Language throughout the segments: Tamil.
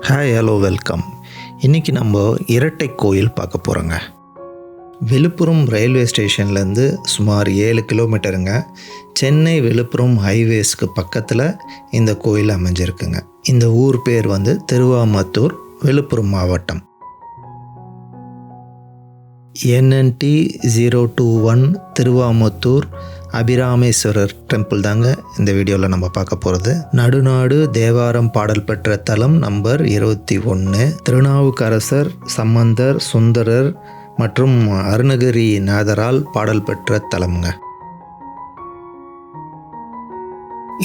ஹாய் ஹலோ வெல்கம் இன்றைக்கி நம்ம இரட்டை கோயில் பார்க்க போகிறோங்க விழுப்புரம் ரயில்வே ஸ்டேஷன்லேருந்து சுமார் ஏழு கிலோமீட்டருங்க சென்னை விழுப்புரம் ஹைவேஸ்க்கு பக்கத்தில் இந்த கோயில் அமைஞ்சிருக்குங்க. இந்த ஊர் பேர் வந்து திருவாமத்தூர் விழுப்புரம் மாவட்டம். NNT zero two one Thiruvamathur Abirameswarar temple தாங்க இந்த வீடியோவில் நம்ம பார்க்க போகிறது நடுநாடு தேவாரம் பாடல் பெற்ற தலம் நம்பர் இருபத்தி ஒன்று திருநாவுக்கரசர் சம்பந்தர் சுந்தரர் மற்றும் அருணகிரி நாதரால் பாடல் பெற்ற தலம்ங்க.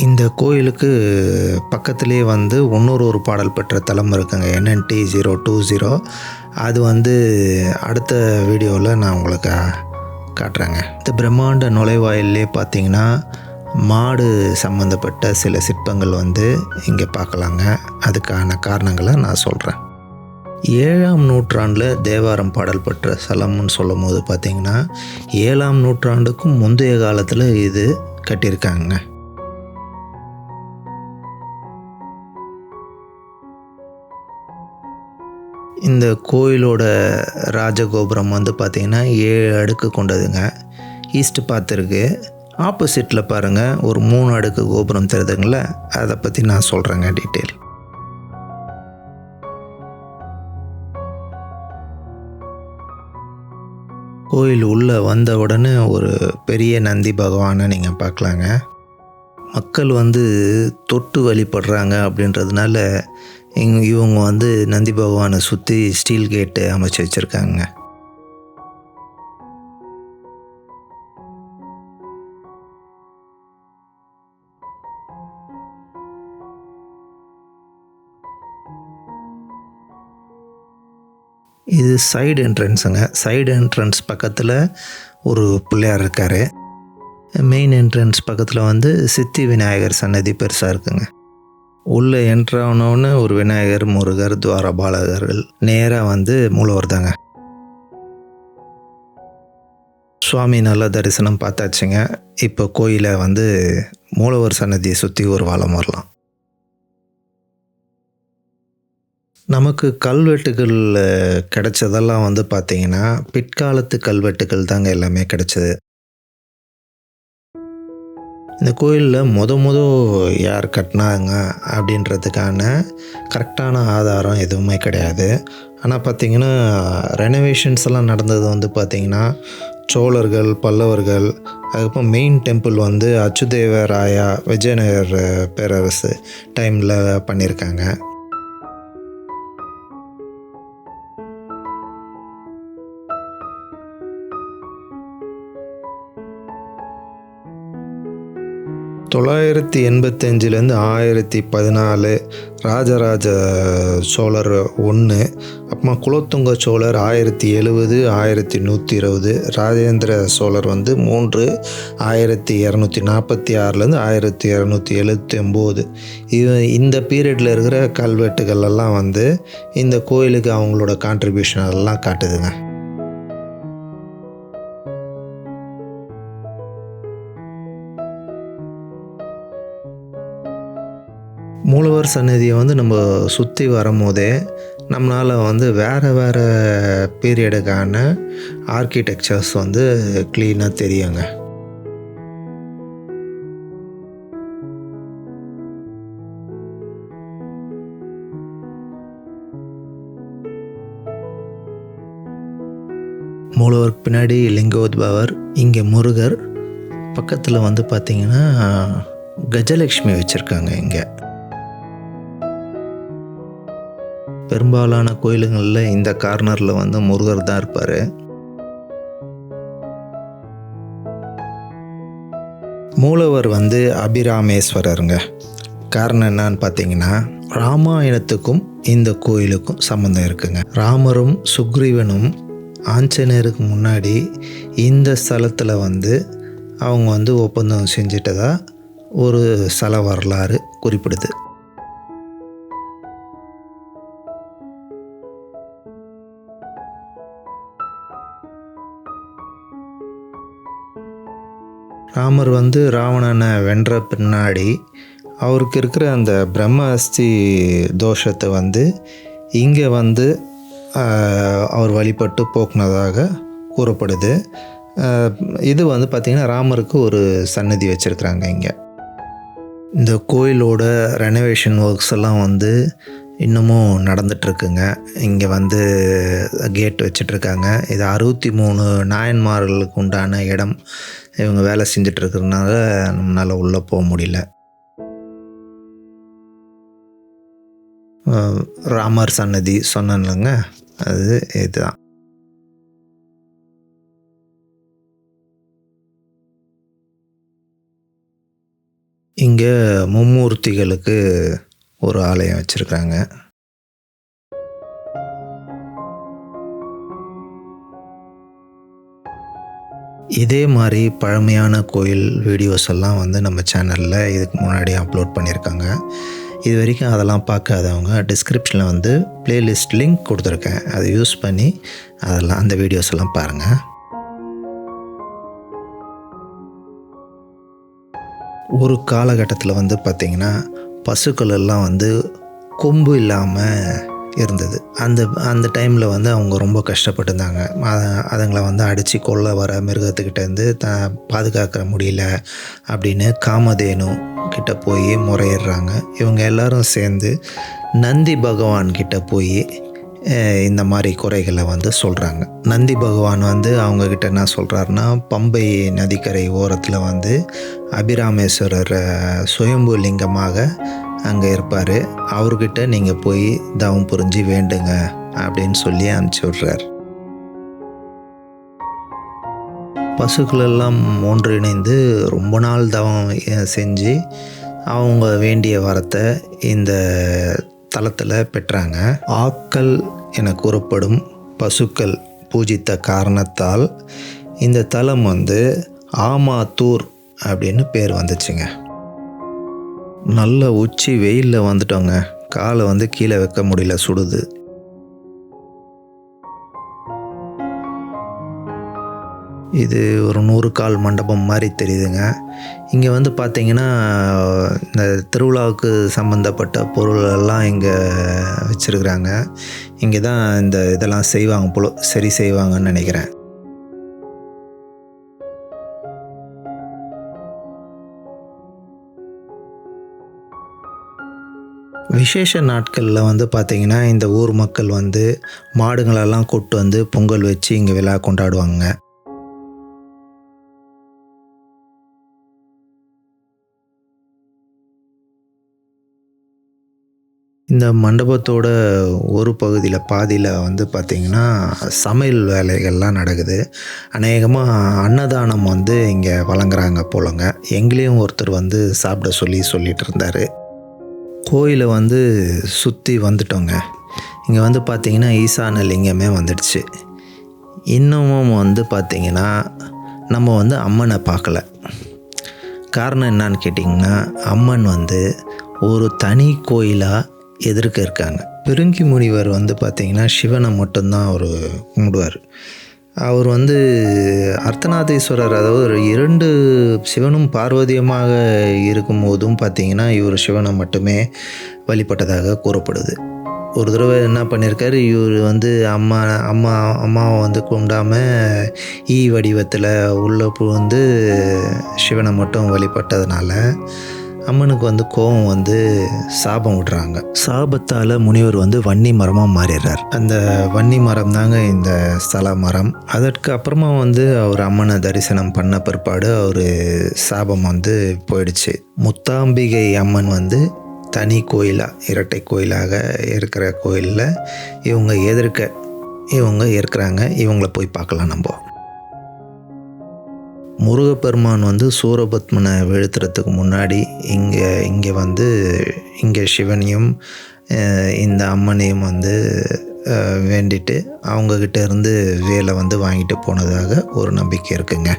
இந்த கோயிலுக்கு பக்கத்திலே வந்து இன்னொரு ஒரு பாடல் பெற்ற தலம் இருக்குங்க என்என்டி ஜீரோ டூ ஜீரோ. அது வந்து அடுத்த வீடியோவில் நான் உங்களுக்கு காட்டுறாங்க. இந்த பிரம்மாண்ட நுழைவாயிலே பார்த்தீங்கன்னா மாடு சம்மந்தப்பட்ட சில சிற்பங்கள் வந்து இங்கே பார்க்கலாங்க. அதுக்கான காரணங்களை நான் சொல்கிறேன் ஏழாம் நூற்றாண்டில் தேவாரம் பாடல் பெற்ற ஸ்தலம்னு சொல்லும் போது பார்த்தீங்கன்னா ஏழாம் நூற்றாண்டுக்கும் முந்தைய காலத்தில் இது கட்டியிருக்காங்க. இந்த கோயிலோட ராஜகோபுரம் வந்து பார்த்திங்கன்னா ஏழு அடுக்கு கொண்டதுங்க. ஈஸ்ட் பார்த்துருக்கு. ஆப்போசிட்டில் பாருங்கள் ஒரு மூணு அடுக்கு கோபுரம் தெரியுதுங்கள அதை பற்றி நான் சொல்கிறேங்க டீட்டெயில். கோயில் உள்ளே வந்த உடனே ஒரு பெரிய நந்தி பகவானை நீங்கள் பார்க்கலாங்க. மக்கள் வந்து தொட்டு வழிபடுறாங்க அப்படின்றதுனால இங் இவங்க வந்து நந்தி பகவானை சுற்றி ஸ்டீல் கேட்டு அமைச்சு வச்சுருக்காங்க. இது சைடு என்ட்ரன்ஸுங்க சைடு என்ட்ரன்ஸ் பக்கத்தில் ஒரு பிள்ளையார் இருக்கார். மெயின் என்ட்ரன்ஸ் பக்கத்தில் வந்து சித்தி விநாயகர் சன்னதி பெருசாக இருக்குங்க. உள்ளே என்ட்ரானோன்னு ஒரு விநாயகர் முருகர் துவாரபாலகர்கள் நேராக வந்து மூலவர் தாங்க சுவாமி நல்லா தரிசனம் பார்த்தாச்சுங்க. இப்போ கோயிலை வந்து மூலவர் சன்னதியை சுற்றி ஒரு வாழம் வரலாம். நமக்கு கல்வெட்டுகள் கிடைச்சதெல்லாம் வந்து பார்த்திங்கன்னா பிற்காலத்து கல்வெட்டுகள் தாங்க எல்லாமே கிடைச்சது. இந்த கோயிலில் முத முத யார் கட்டினாங்க அப்படின்றதுக்கான கரெக்டான ஆதாரம் எதுவுமே கிடையாது. ஆனால் பார்த்திங்கன்னா ரெனோவேஷன்ஸ் எல்லாம் நடந்தது வந்து பார்த்திங்கன்னா சோழர்கள் பல்லவர்கள் அதுக்கப்புறம் மெயின் டெம்பிள் வந்து அச்சுதேவராயா விஜயநகர் பேரரசு டைமில் பண்ணியிருக்காங்க தொள்ளாயிரத்தி எண்பத்தஞ்சிலேருந்து ஆயிரத்தி பதினாலு ராஜராஜ சோழர் ஒன்று அப்புறமா குலோத்துங்க சோழர் ஆயிரத்தி எழுவது ஆயிரத்தி நூற்றி இருபது ராஜேந்திர சோழர் வந்து மூன்று ஆயிரத்தி இரநூத்தி நாற்பத்தி ஆறுலேருந்து ஆயிரத்தி இரநூத்தி எழுபத்தி ஒம்பது. இது இந்த பீரியடில் இருக்கிற கல்வெட்டுகள் எல்லாம் வந்து இந்த கோயிலுக்கு அவங்களோட கான்ட்ரிபியூஷன் எல்லாம் காட்டுதுங்க. மூலவர் சன்னதியை வந்து நம்ம சுற்றி வரும்போதே நம்மளால் வந்து வேறு வேறு பீரியடுக்கான ஆர்கிடெக்சர்ஸ் வந்து க்ளீனாக தெரியுங்க. மூலவருக்கு பின்னாடி லிங்கோத்பவர் இங்கே முருகர் பக்கத்தில் வந்து பார்த்திங்கன்னா கஜலக்ஷ்மி வச்சுருக்காங்க இங்கே. பெரும்பாலான கோயிலுங்களில் இந்த கார்னரில் வந்து முருகர் தான் இருப்பார். மூலவர் வந்து அபிராமேஸ்வரருங்க. காரணம் என்னன்னு பார்த்தீங்கன்னா ராமாயணத்துக்கும் இந்த கோயிலுக்கும் சம்மந்தம் இருக்குங்க. ராமரும் சுக்ரீவனும் ஆஞ்சநேயருக்கு முன்னாடி இந்த ஸ்தலத்தில் வந்து அவங்க வந்து ஒப்பந்தம் செஞ்சிட்டதா ஒரு ஸ்தல வரலாறு குறிப்பிடுது. ராமர் வந்து ராவணனை வென்ற பின்னாடி அவருக்கு இருக்கிற அந்த பிரம்ம அஸ்தி தோஷத்தை வந்து இங்கே வந்து அவர் வழிபட்டு போக்குனதாக கூறப்படுது. இது வந்து பார்த்திங்கன்னா ராமருக்கு ஒரு சன்னதி வச்சுருக்குறாங்க இங்கே. இந்த கோயிலோட ரெனோவேஷன் ஒர்க்ஸ் எல்லாம் வந்து இன்னமும் நடந்துட்டுருக்குங்க. இங்கே வந்து கேட் வச்சிட்ருக்காங்க இது அறுபத்தி மூணு நாயன்மார்களுக்கு உண்டான இடம். இவங்க வேலை செஞ்சிட்ருக்கிறதுனால நம்மளால் உள்ளே போக முடியல. ராமர் சன்னதி சொன்னேன்லங்க. அது இதுதான். இங்கே மும்மூர்த்திகளுக்கு ஒரு ஆலயம் வச்சுருக்காங்க. இதே மாதிரி பழமையான கோயில் வீடியோஸ் எல்லாம் வந்து நம்ம சேனலில் இதுக்கு முன்னாடி அப்லோட் பண்ணியிருக்காங்க இது வரைக்கும் அதெல்லாம் பார்க்காதவங்க டிஸ்கிரிப்ஷனில் வந்து பிளேலிஸ்ட் லிங்க் கொடுத்துருக்கேன். அதை யூஸ் பண்ணி அதெல்லாம் அந்த வீடியோஸ் எல்லாம் பாருங்கள் ஒரு காலகட்டத்தில் வந்து பார்த்திங்கன்னா பசுக்கள் எல்லாம் வந்து கொம்பு இல்லாமல் இருந்தது. அந்த அந்த டைமில் வந்து அவங்க ரொம்ப கஷ்டப்பட்டிருந்தாங்க. அதுங்களை வந்து அடித்து கொல்ல வர மிருகத்துக்கிட்டேருந்து த பாதுகாக்க முடியல அப்படின்னு காமதேனு கிட்ட போய் முறையிடுறாங்க. இவங்க எல்லாரும் சேர்ந்து நந்தி பகவான் கிட்ட போய் இந்த மாதிரி குறைகளை வந்து சொல்கிறாங்க நந்தி பகவான் வந்து அவங்கக்கிட்ட என்ன சொல்கிறாருன்னா பம்பை நதிக்கரை ஓரத்தில் வந்து அபிராமேஸ்வரர் சுயம்பு லிங்கமாக அங்கே இருப்பார். அவர்கிட்ட நீங்கள் போய் தவம் புரிஞ்சு வேண்டுங்க அப்படின்னு சொல்லி அனுப்பிச்சி விட்றார். பசுக்களெல்லாம் ஒன்றிணைந்து ரொம்ப நாள் தவம் செஞ்சு அவங்க வேண்டிய வரத்தை இந்த தளத்தில் பெற்றாங்க. ஆக்கல் என கூறப்படும் பசுக்கள் பூஜித்த காரணத்தால் இந்த தலம் வந்து ஆமாத்தூர் அப்படின்னு பேர் வந்துச்சுங்க. நல்ல உச்சி வெயிலில் வந்துட்டோங்க. காலை வந்து கீழே வைக்க முடியல சுடுது. இது ஒரு நூறு கால் மண்டபம் மாதிரி தெரியுதுங்க. இங்கே வந்து பார்த்திங்கன்னா திருவிழாவுக்கு சம்மந்தப்பட்ட பொருளெல்லாம் இங்கே வச்சுருக்குறாங்க. இங்கே தான் இந்த இதெல்லாம் செய்வாங்க போல சரி செய்வாங்கன்னு நினைக்கிறேன். விசேஷ நாட்களில் வந்து பார்த்திங்கன்னா இந்த ஊர் மக்கள் வந்து மாடுங்களெல்லாம் கூப்பிட்டு வந்து பொங்கல் வச்சு இங்கே விழா கொண்டாடுவாங்க. இந்த மண்டபத்தோட ஒரு பகுதியில் பாதியில் வந்து பார்த்திங்கன்னா சமையல் வேலைகள்லாம் நடக்குது. அநேகமாக அன்னதானம் வந்து இங்கே வழங்குறாங்க போலங்க. எங்களையும் ஒருத்தர் வந்து சாப்பிட சொல்லி சொல்லிகிட்டு இருந்தார். கோயிலை வந்து சுற்றி வந்துட்டோங்க. இங்கே வந்து பார்த்திங்கன்னா ஈசான லிங்கமே வந்துடுச்சு. இன்னமும் வந்து பார்த்திங்கன்னா நம்ம வந்து அம்மனை பார்க்கல காரணம் என்னன்னு கேட்டிங்கன்னா அம்மன் வந்து ஒரு தனி கோயிலாக எதிர்க்க இருக்காங்க. பெருங்கி முனிவர் வந்து பார்த்திங்கன்னா சிவனை மட்டும்தான் அவர் கும்பிடுவார். அவர் வந்து அர்த்தநாதீஸ்வரர் அதாவது ஒரு இரண்டு சிவனும் பார்வதியுமாக இருக்கும்போதும் பார்த்திங்கன்னா இவர் சிவனை மட்டுமே வழிபட்டதாக கூறப்படுது. ஒரு தடவை என்ன பண்ணியிருக்காரு இவர் வந்து அம்மா அம்மா அம்மாவை வந்து கும்பிடாமல் ஈ வடிவத்தில் உள்ளே வந்து சிவனை மட்டும் வழிபட்டதுனால அம்மனுக்கு வந்து கோபம் வந்து சாபம் விடுறாங்க. சாபத்தால் முனிவர் வந்து வன்னி மரமாக மாறிடுறார். அந்த வன்னி மரம் தாங்க இந்த ஸ்தல மரம். அதற்கு அப்புறமா வந்து அவர் அம்மனை தரிசனம் பண்ண பிற்பாடு அவர் சாபம் வந்து போயிடுச்சு. முத்தாம்பிகை அம்மன் வந்து தனி கோயிலாக இரட்டை கோயிலாக இருக்கிற கோயிலில் இவங்க எதிர்க்க இவங்க இருக்கிறாங்க இவங்கள போய் பார்க்கலாம் நம்ம. முருகப்பெருமான் வந்து சூரபத்மனை வீழ்த்துறதுக்கு முன்னாடி இங்கே இங்கே வந்து இங்கே சிவனையும் இந்த அம்மனையும் வந்து வேண்டிட்டு அவங்கக்கிட்ட இருந்து வேலை வந்து வாங்கிட்டு போனதாக ஒரு நம்பிக்கை இருக்குங்க.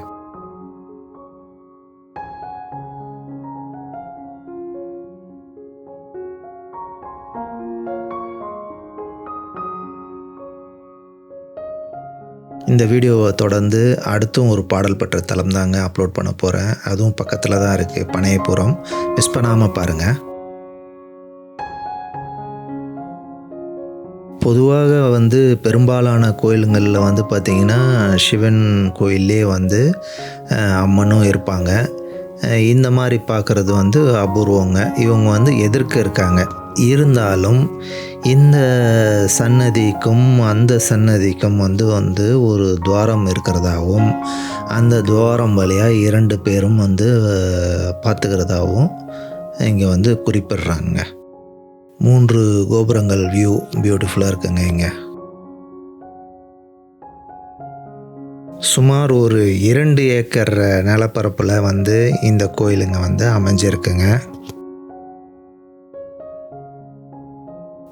இந்த வீடியோவை தொடர்ந்து அடுத்தும் ஒரு பாடல் பெற்ற தலம் தாங்க அப்லோட் பண்ண போகிறேன் அதுவும் பக்கத்தில் தான் இருக்குது பனையபுரம் மிஸ் பண்ணாமல் பாருங்கள் பொதுவாக வந்து பெரும்பாலான கோயிலுங்களில் வந்து பார்த்திங்கன்னா சிவன் கோயிலே வந்து அம்மனும் இருப்பாங்க. இந்த மாதிரி பார்க்குறது வந்து அபூர்வங்க. இவங்க வந்து எதிர்க்க இருக்காங்க. இருந்தாலும் இந்த சன்னதிக்கும் அந்த சன்னதிக்கும் வந்து வந்து ஒரு துவாரம் இருக்கிறதாகவும் அந்த துவாரம் வழியாக இரண்டு பேரும் வந்து பார்த்துக்கிறதாகவும் இங்கே வந்து குறிப்பிடுறாங்க. மூன்று கோபுரங்கள் வியூ பியூட்டிஃபுல்லாக இருக்குங்க இங்கே. சுமார் ஒரு இரண்டு ஏக்கர் நிலப்பரப்பில் வந்து இந்த கோயிலுங்க வந்து அமைஞ்சிருக்குங்க.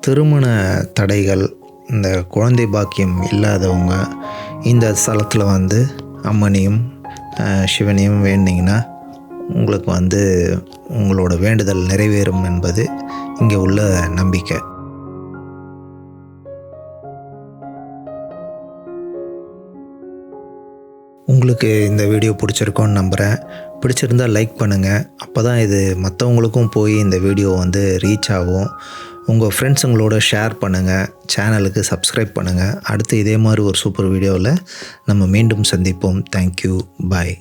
திருமண தடைகள் இந்த குழந்தை பாக்கியம் இல்லாதவங்க இந்த ஸ்தலத்தில் வந்து அம்மனையும் சிவனையும் வேண்டிங்கன்னா உங்களுக்கு வந்து உங்களோட வேண்டுதல் நிறைவேறும் என்பது இங்கே உள்ள நம்பிக்கை. உங்களுக்கு இந்த வீடியோ பிடிச்சிருக்கோன்னு நம்புகிறேன் பிடிச்சிருந்தால் லைக் பண்ணுங்கள் அப்போ தான் இது மற்றவங்களுக்கும் போய் இந்த வீடியோ வந்து ரீச் ஆகும். உங்கள் ஃப்ரெண்ட்ஸுங்களோட ஷேர் பண்ணுங்கள் சேனலுக்கு சப்ஸ்கிரைப் பண்ணுங்கள் அடுத்து இதே மாதிரி ஒரு சூப்பர் வீடியோவில் நம்ம மீண்டும் சந்திப்போம். Thank you bye